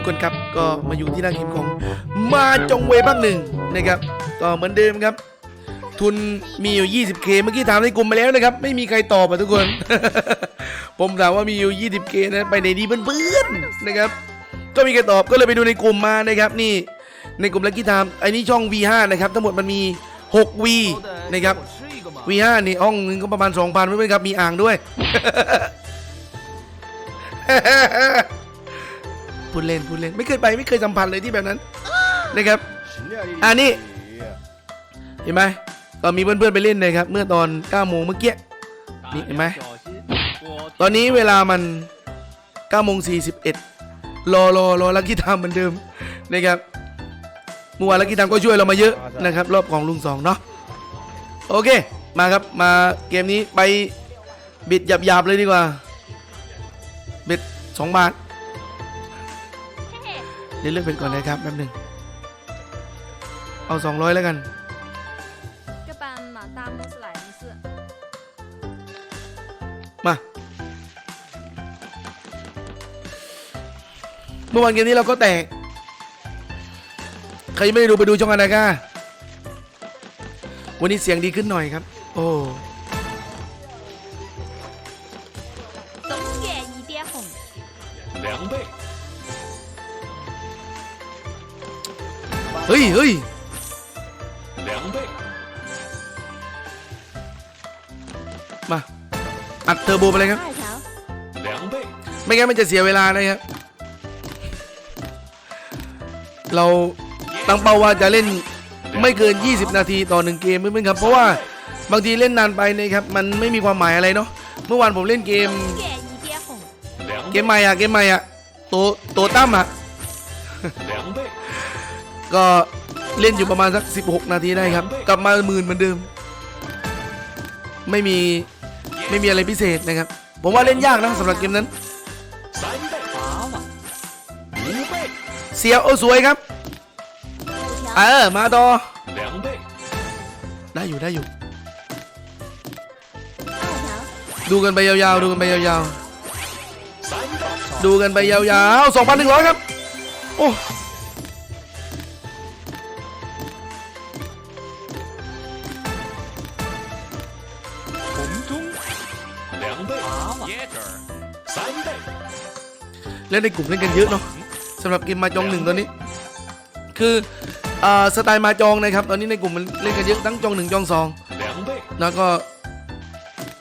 ทุกคนครับ ก็มาอยู่ที่หน้าเกมของมาจงเวภาคหนึ่งนะครับก็เหมือนเดิมครับ ทุนมีอยู่ 20k เมื่อกี้ถามในกลุ่มไปแล้วนะครับ ไม่มีใครตอบอะทุกคน ผมถามว่ามีอยู่ 20k นะไปในดีเพื่อนๆนะครับ ก็มีใครตอบก็เลยไปดูในกลุ่มมานะครับนี่ในกลุ่มลักกี้ไทม์ไอ้นี่ช่อง V5 นะครับ ทั้งหมดมันมี 6V นะครับ V5 นี่ห้องหนึงก็ประมาณ 2,000เพื่อนๆครับ มีอ่างด้วย ดเล่นพูดเล่นไม่เคยไปไม่เคยสัมผัสเลยที่แบบนั้นนะครับอ่านี่เห็นไหมก็มีเพื่อนๆไปเล่นนะครับ เมื่อตอน9โมงเมื่อกี้นี่เห็นไหมตอนนี้เวลามัน9โมง41รอรอรอลักกี้ไทม์เหมือนเดิมนะครับเมื่อวานลักกี้ไทม์ก็ช่วยเรามาเยอะนะครับ รอบของลุงสองเนาะโอเค มาครับมาเกมนี้ไปบิดหยาบๆเลยดีกว่า บิด2บาท เดี๋ยวเลือกเป็นก่อนเลยครับแป๊บหนึ่งเอา 200 แล้วกัน 要不然嘛，大家都是来一次。 มา เมื่อวานเกมนี้เราก็แตก ใครยังไม่ได้ดูไปดูช่องอนาก้าวันนี้เสียงดีขึ้นหน่อยครับ โอ้ 东野一点红，两倍， เฮ้ยเฮ้ยมาอัดเทอร์โบไปเลยครับไม่งั้นมันจะเสียเวลานะครับเราตั้งเป้าว่าจะเล่นไม่เกิน 20 นาทีต่อหนึ่งเกมเพื่อนๆครับ เพราะว่าบางทีเล่นนานไปนะครับมันไม่มีความหมายอะไรเนาะเมื่อวานผมเล่นเกม เกมใหม่อะเกมใหม่อะโตโตตั้มอะ ก็เล่นอยู่ประมาณสัก 16 นาทีได้ครับ กลับมาหมื่นเหมือนเดิม ไม่มีไม่มีอะไรพิเศษนะครับ ผมว่าเล่นยากนะสำหรับเกมนั้นเสียวโอ้สวยครับ เออ มาดอได้อยู่ได้อยู่ ดูกันไปยาวๆ ดูกันไปยาวๆ ดูกันไปยาวๆ 2,100 ครับ โอ้ และในกลุ่มเล่นกันเยอะเนาะสำหรับเกมมาจองหนึ่งตอนนี้ คือสไตล์มาจองนะครับ ตอนนี้ในกลุ่มมันเล่นกันเยอะทั้งจองหนึ่งจองสองแล้วก็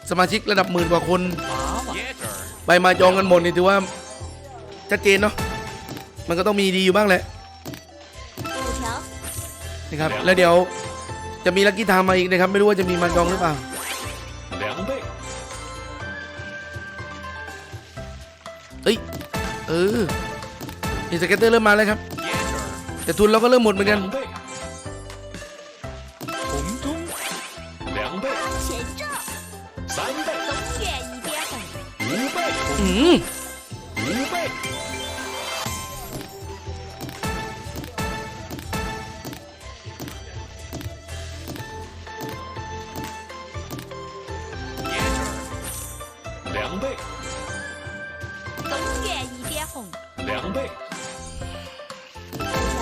สมาชิกระดับหมื่นกว่าคนไปมาจองกันหมดนี่ถือว่าชัดเจนเนาะมันก็ต้องมีดีอยู่บ้างแหละนะครับแล้วเดี๋ยวจะมีลักกี้ทามมาอีกนะครับ ไม่รู้ว่าจะมีมาจองหรือเปล่าเฮ้ย เออนี่สเก็ตเตอร์เริ่มมาแล้วครับ แต่ทุนเราก็เริ่มหมดเหมือนกันอืม 一点红，两倍，五条，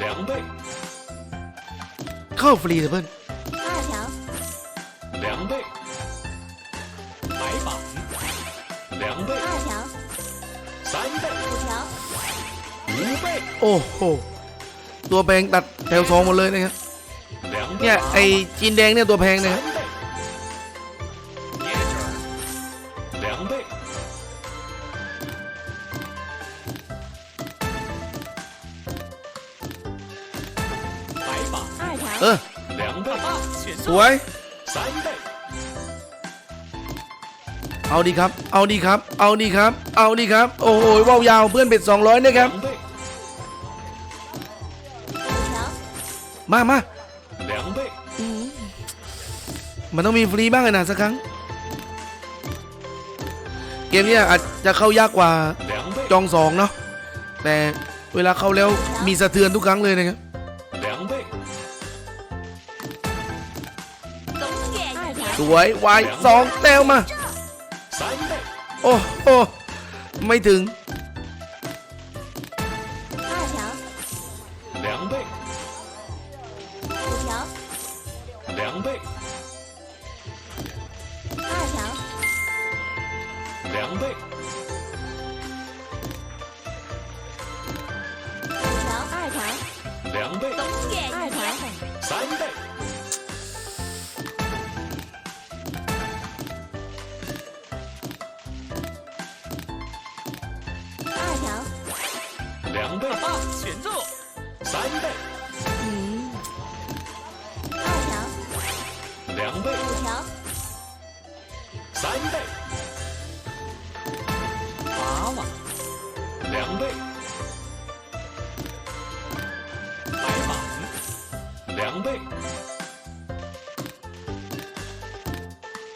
两倍， เข้าฟรีเลยเพื่อน 二条，两倍，白板，两倍，二条，三倍，五条，五倍， โอ้โหตัวแพงตัดแถวสองหมดเลยนะครับ 两 เนี่ย 倍， ไอจีนแดงเนี่ยตัวแพงนะครับ 三倍， 两倍， สวย 三倍， เอาดีครับ เอาดีครับ เอาดีครับ เอาดีครับ โอ้โหว่าวยาวเพื่อนเบ็ด200นะครับ 两倍， 五条， มามา 两倍， มันต้องมีฟรีบ้างเลยนะสักครั้ง เกมเนี้ยอาจจะเข้ายากกว่า 两倍， จองสองเนาะแต่เวลาเข้าแล้วมีสะเทือนทุกครั้งเลยนะครับ สวยวายสองเตลมา โอ้โหไม่ถึง两倍，三倍，娃娃，两倍，白马，两倍，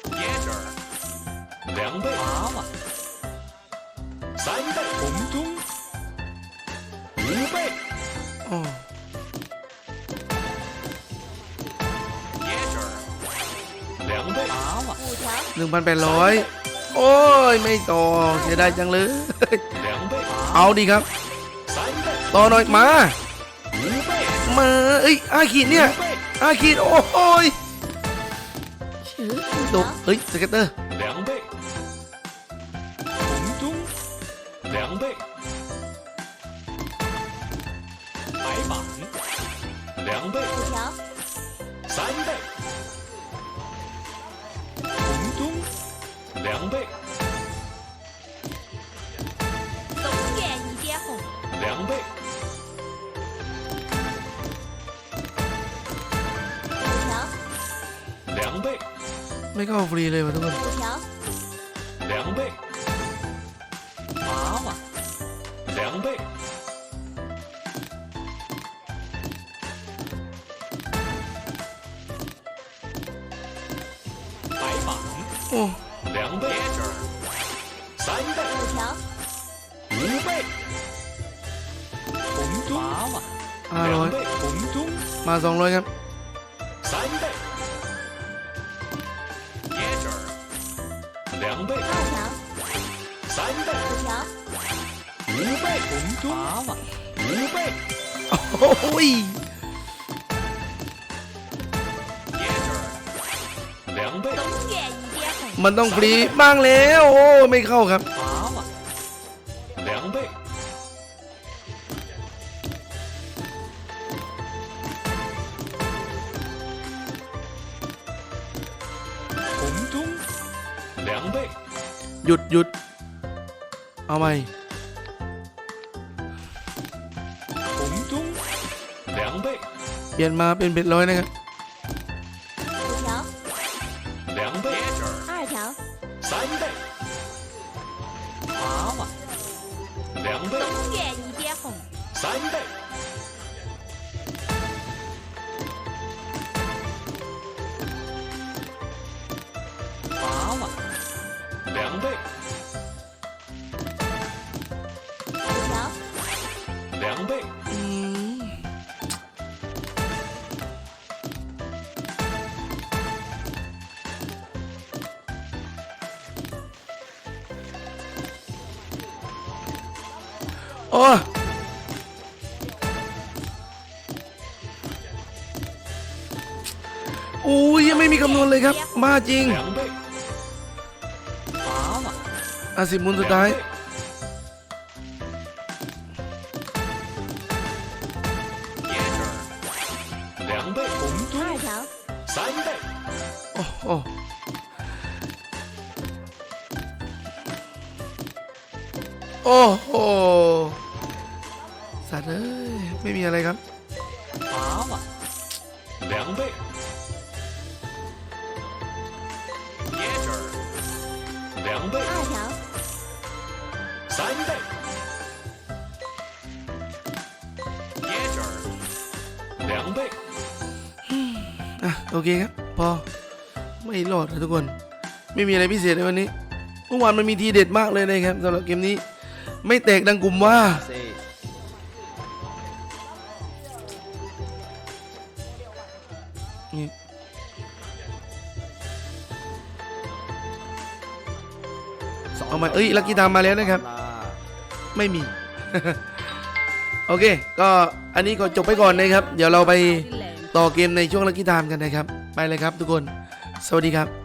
椰汁儿，两倍，娃娃，三倍，红中，五倍，อ๋ หนึ่งพันแปดร้อยโอ้ย ไม่ต่อเสียดายจังเลย เอาดีครับ ต่อหน่อยมา มาเอ้ยอาขีดเนี่ยอาขีดโอ้ยตกเอ้ยสเก็ตเตอร์， 两倍，东岳一点红，两倍，五条，两倍， ไม่เข้าฟรีเลยว่ะทุกคน 五条， ห้าร้อย 两倍红中 มาสองร้อยครับ 三倍，椰汁儿两倍，二条，三倍，五条，五倍红中八万，五倍， โอ้ย 椰汁儿两倍，东岳一点红， มันต้องฟรีบ้างแล้ว โอ้ไม่เข้าครับ หยุดหยุด เอาไหม่เปลี่ยนมาเป็นเบ็ดร้อยนะครับ三倍。 โอ้โอ้ยยังไม่มีคำนวณเลยครับ มาจริง อาสิบมุนสุดท้าย โอ้โหสัตว์เอ้ย ไม่มีอะไรครับ 八万，两倍，椰汁儿两倍，二条，三倍，椰汁儿两倍， อ่ะ โอเคครับ พอ ไม่รอดนะทุกคน ไม่มีอะไรพิเศษในวันนี้ เมื่อวานมันมีทีเด็ดมากเลยนะครับสำหรับเกมนี้ ไม่แตกดังกลุ่มว่า นี่เอามาเอ้ย ลักกี้ตามมาแล้วนะครับ ไม่มี โอเค ก็อันนี้ก็จบไปก่อนนะครับ เดี๋ยวเราไป。ต่อเกมในช่วงลักกี้ไทม์กันนะครับ ไปเลยครับทุกคน สวัสดีครับ